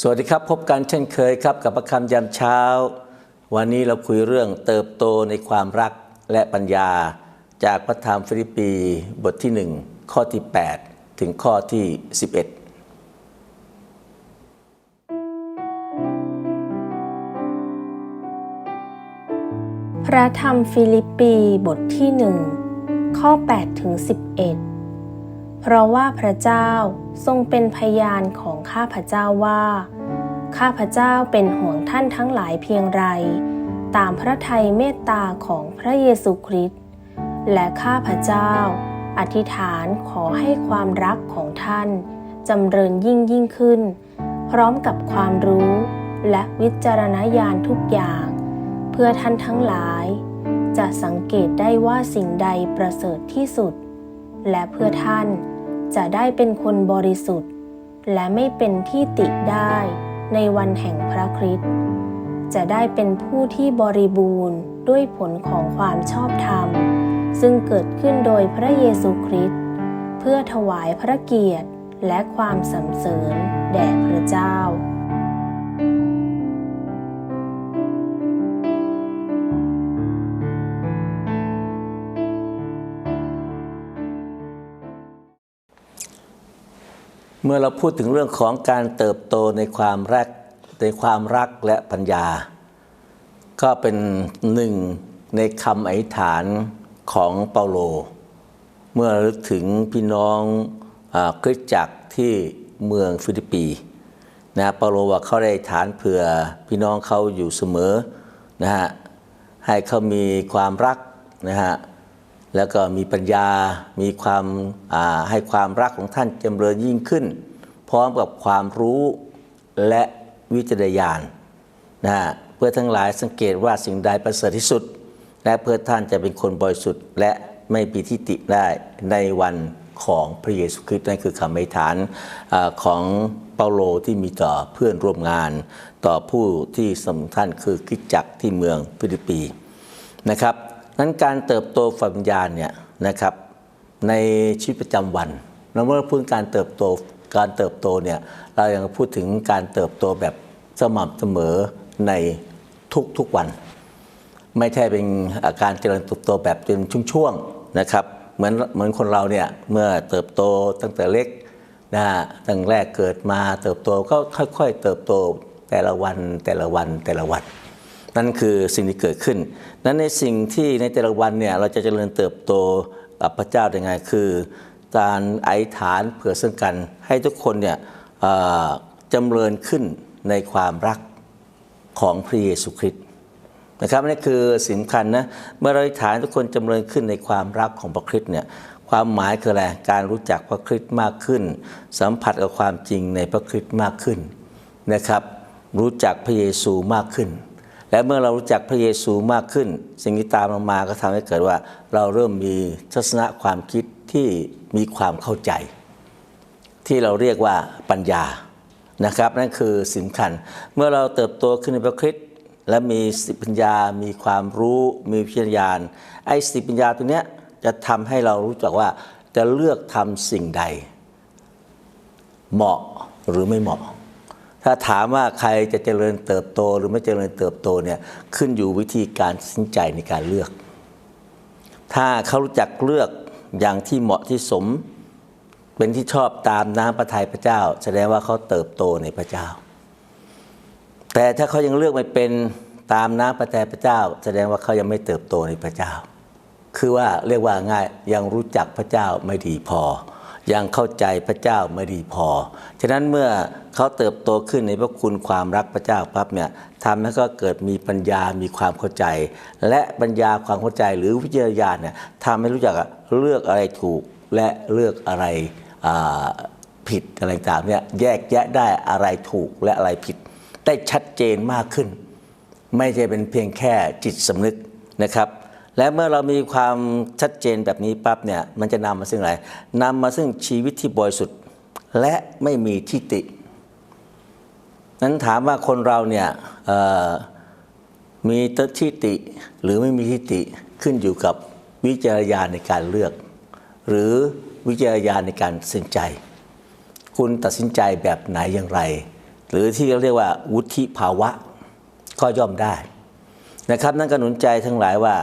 สวัสดีครับ พบกันเช่นเคยครับกับประคำยามเช้า วันนี้เราคุยเรื่องเติบโตในความรักและปัญญา จากพระธรรมฟิลิปปีบทที่ 1 ข้อที่ 8 ถึงข้อที่ 11พระธรรมฟิลิปปีบทที่หนึ่งข้อ8ถึง11 เพราะว่าพระเจ้าทรงเป็นพยานของข้าพเจ้าว่า ข้าพเจ้าเป็นห่วงท่านทั้งหลายเพียงไร ตามพระทัยเมตตาของพระเยซูคริสต์และข้าพเจ้า อธิษฐานขอให้ความรักของท่านจำเริญยิ่งยิ่งขึ้น พร้อมกับความรู้และวิจารณญาณทุกอย่าง เพื่อท่านทั้งหลาย จะสังเกตได้ว่าสิ่งใดประเสริฐที่สุด และเพื่อท่าน จะได้เป็นคนบริสุทธิ์ และไม่เป็นที่ติได้ในวันแห่งพระคริสต์จะได้เป็นผู้ที่บริบูรณ์ด้วยผลของความชอบธรรม ซึ่งเกิดขึ้นโดยพระเยซูคริสต์เพื่อถวายพระเกียรติและความสรรเสริญแด่พระเจ้า เมื่อเราพูดถึงเรื่องของการเติบโตในความรักในความรักและปัญญา ก็เป็นหนึ่งในคำอธิษฐานของเปาโล เมื่อระลึกถึงพี่น้องอคริสตจักรที่เมืองฟิลิปปีนะเปาโลว่าเขาได้ฐานเผื่อพี่น้องเขาอยู่เสมอนะฮะให้เขามีความรักนะฮะ แล้วก็มีปัญญา มีความให้ความรักของท่านจำเริญยิ่งขึ้น พร้อมกับความรู้และวิจารณญาณนะฮะเพื่อทั้งหลายสังเกตว่าสิ่งใดประเสริฐที่สุด และเพื่อท่านจะเป็นคนบริสุทธิ์และไม่ปีทิติได้ในวันของพระเยซูคริสต์นั่นคือคำอธิษฐานอของเปาโลที่มีต่อเพื่อนร่วมงาน ต่อผู้ที่สำคัญคือคริสตจักที่เมืองฟิลิปปีนะครับ นั้นการเติบโตฝ่ายวิญญาณเนี่ยนะครับในชีวิตประจำวันเราเมื่อพูดการเติบโตการเติบโตเนี่ยเรายังพูดถึงการเติบโตแบบสม่ำเสมอในทุกๆวัน ไม่ใช่เป็นอาการเจริญเติบโตแบบเป็นช่วงๆนะครับเหมือนเหมือนคนเราเนี่ยเมื่อเติบโตตั้งแต่เล็กนะตั้งแรกเกิดมาเติบโตก็ค่อย ๆ เติบโตแต่ละวันแต่ละวันแต่ละวัน นั่นคือสิ่งที่เกิดขึ้น นั้นในสิ่งที่ในแต่ละวันเนี่ยเราจะเจริญเติบโตกับพระเจ้าได้ไงคือการอฐานเผื่อซึ่งกัน ให้ทุกคนเนี่ยจำเริญขึ้นในความรักของพระเยซูคริสต์นะครับนี่คือสำคัญนะเมื่อเราอธิษฐานทุกคนจำเริญขึ้นในความรักของพระคริสต์เนี่ยความหมายคืออะไรการรู้จักพระคริสต์มากขึ้น สัมผัสกับความจริงในพระคริสต์มากขึ้นนะครับ รู้จักพระเยซูมากขึ้น และเมื่อเรารู้จักพระเยซูมากขึ้น สิ่งที่ตามมามาก็ทำให้เกิดว่า เราเริ่มมีทัศนะความคิดที่มีความเข้าใจ ที่เราเรียกว่าปัญญานะครับ นั่นคือสำคัญ เมื่อเราเติบโตขึ้นในพระคริสต์และมีสติปัญญา มีความรู้มีวิญญาณไอ้สติปัญญาตัวเนี้ยจะทำให้เรารู้จักว่าจะเลือกทำสิ่งใด เหมาะหรือไม่เหมาะ ถ้าถามว่าใครจะเจริญเติบโตหรือไม่เจริญเติบโตเนี่ยขึ้นอยู่วิธีการตัดสินใจในการเลือก ถ้าเขารู้จักเลือกอย่างที่เหมาะที่สม เป็นที่ชอบตามน้ำพระทัยพระเจ้า แสดงว่าเขาเติบโตในพระเจ้า แต่ถ้าเขายังเลือกไม่เป็นตามน้ำพระทัยพระเจ้า แสดงว่าเขายังไม่เติบโตในพระเจ้า คือว่าเรียกว่าง่ายยังรู้จักพระเจ้าไม่ดีพอ ยังเข้าใจพระเจ้าไม่ดีพอ ฉะนั้นเมื่อเขาเติบโตขึ้นในพระคุณความรักพระเจ้าปั๊บเนี่ยทำให้ก็เกิดมีปัญญา มีความเข้าใจ และปัญญาความเข้าใจหรือวิจารณญาณเนี่ยทำให้รู้จักเลือกอะไรถูกและเลือกอะไรผิดอะไรต่างเนี่ยแยกแยะได้อะไรถูกและอะไรผิด ได้ชัดเจนมากขึ้น ไม่ใช่เป็นเพียงแค่จิตสำนึกนะครับ และเมื่อเรามีความชัดเจนแบบนี้ปั๊บเนี่ยมันจะนำมาซึ่งอะไรนำมาซึ่งชีวิตที่บริสุทธิ์และไม่มีทิฏฐินั้นถามว่าคนเราเนี่ยมีทิฏฐิหรือไม่มีทิฏฐิขึ้นอยู่กับวิจารณญาในการเลือก หรือวิจารณญาในการตัดสินใจ คุณตัดสินใจแบบไหนอย่างไร หรือที่เรียกว่าวุฒิภาวะก็ย่อมได้นะครับ นั่นก็หนุนใจทั้งหลายว่า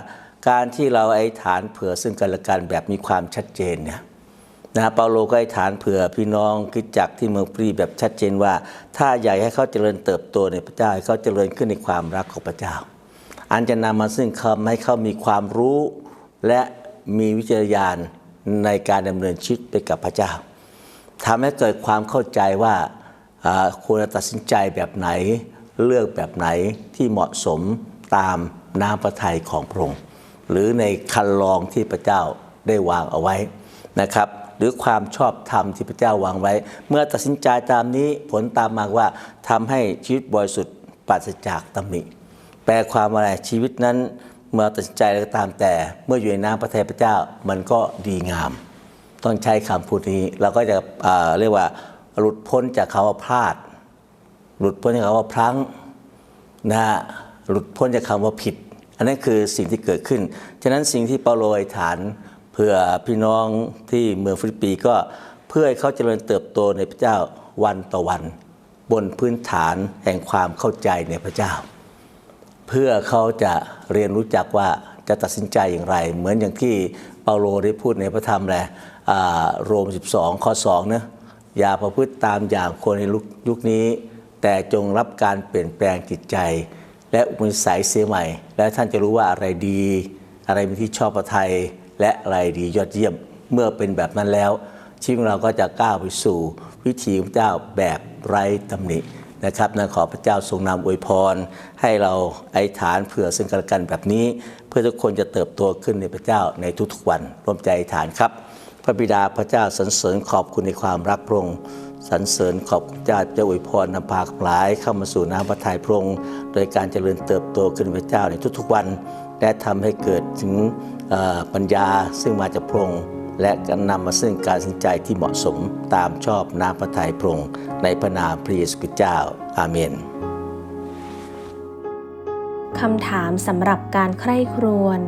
การที่เราไอ้ฐานเผื่อซึ่งกันและกันแบบมีความชัดเจนเนี่ยนะเปาโลก็ไอ้ฐานเผื่อพี่น้องคิดจักที่เมืองปรีแบบชัดเจนว่า ถ้าอยากให้เขาเจริญเติบโตในพระเจ้าให้เขาเจริญขึ้นในความรักของพระเจ้า อันจะนำมาซึ่งคำให้เขามีความรู้ และมีวิจารณญาณในการดำเนินชีวิตไปกับพระเจ้าทำให้เกิดความเข้าใจว่าควรตัดสินใจแบบไหนเลือกแบบไหนที่เหมาะสมตามน้ำพระทัยของพระองค์ หรือในคันลองที่พระเจ้าได้วางเอาไว้นะครับ หรือความชอบธรรมที่พระเจ้าวางไว้ เมื่อตัดสินใจตามนี้ผลตามมาว่าทำให้ชีวิตบริสุทธิ์ปราศจากตำหนิแปลความอะไรชีวิตนั้นเมื่อตัดสินใจอะไรก็ตามแต่ เมื่ออยู่ในน้ำพระทัยพระเจ้ามันก็ดีงาม ต้องใช้คำพูดนี้เราก็จะเเรียกว่าหลุดพ้นจากคำว่าพลาด หลุดพ้นจากคำว่าพลั้งนะฮะหลุดพ้นจากคำว่าผิด นนั้นคือสิ่งที่เกิดขึ้น ฉะนั้นสิ่งที่เปาโลอธิษฐานเพื่อพี่น้องที่เมืองฟิลิปปีก็เพื่อให้เขาเจริญเติบโตในพระเจ้าวันต่อวัน บนพื้นฐานแห่งความเข้าใจในพระเจ้า เพื่อเขาจะเรียนรู้จักว่าจะตัดสินใจอย่างไร เหมือนอย่างที่เปาโลได้พูดในพระธรรมแหละอ่าโรม 12 ข้อ2นะอย่าประพฤติตามอย่างคนในยุคนี้ แต่จงรับการเปลี่ยนแปลงจิตใจ และอุปนิสัยเสียใหม่ และท่านจะรู้ว่าอะไรดี อะไรเป็นที่ชอบประทัยและอะไรดียอดเยี่ยมเมื่อเป็นแบบนั้นแล้ว ชีวิตของเราก็จะก้าวไปสู่ วิถีของพระเจ้าแบบไร้ตำหนินะครับนะขอพระเจ้าทรงนำอวยพร ให้เราไอ้ฐานเผื่อซึ่งกันและกันแบบนี้ เพื่อทุกคนจะเติบโตขึ้นในพระเจ้าในทุกๆวัน ร่วมใจฐานครับ พระบิดาพระเจ้าสรรเสริญขอบคุณในความรักพระองค์ สรรเสริญขอบคุณเจ้าจะอวยพรนำพาหลายเข้ามาสู่น้ำพระทัยพระองค์โดยการเจริญเติบโตขึ้นพระเจ้าในทุกๆวัน และทำให้เกิดถึงปัญญาซึ่งมาจากพระองค์และก็นำมาซึ่งการตัดสินใจที่เหมาะสมตามชอบน้ำพระทัยพระองค์ในพระนามพระเยซูคริสต์เจ้าอาเมนคำถามสำหรับการใคร่ครวญ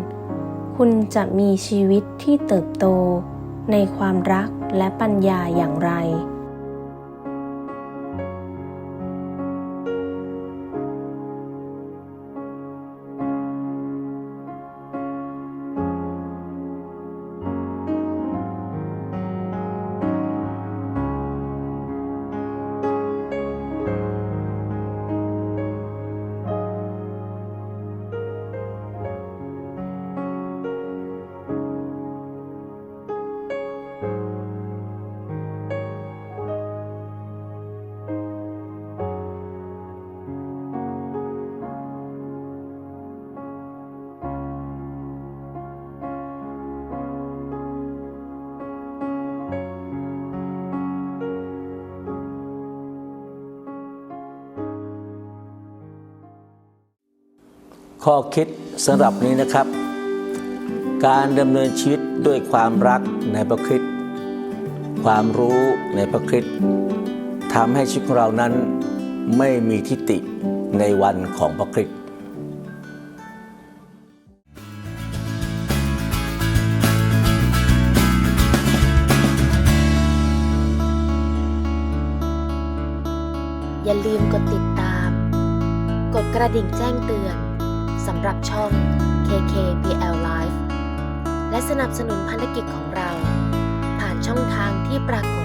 คุณจะมีชีวิตที่เติบโตในความรักและปัญญาอย่างไร ข้อคิดสำหรับนี้นะครับ การดำเนินชีวิตด้วยความรักในพระคริสต์ความรู้ในพระคริสต์ทำให้ชีวิตของเรานั้นไม่มีทิฏฐิในวันของพระคริสต์อย่าลืมกดติดตาม กดกระดิ่งแจ้งเตือน สำหรับช่อง KKBL Live และสนับสนุนพันธกิจของเรา ผ่านช่องทางที่ปรากฏ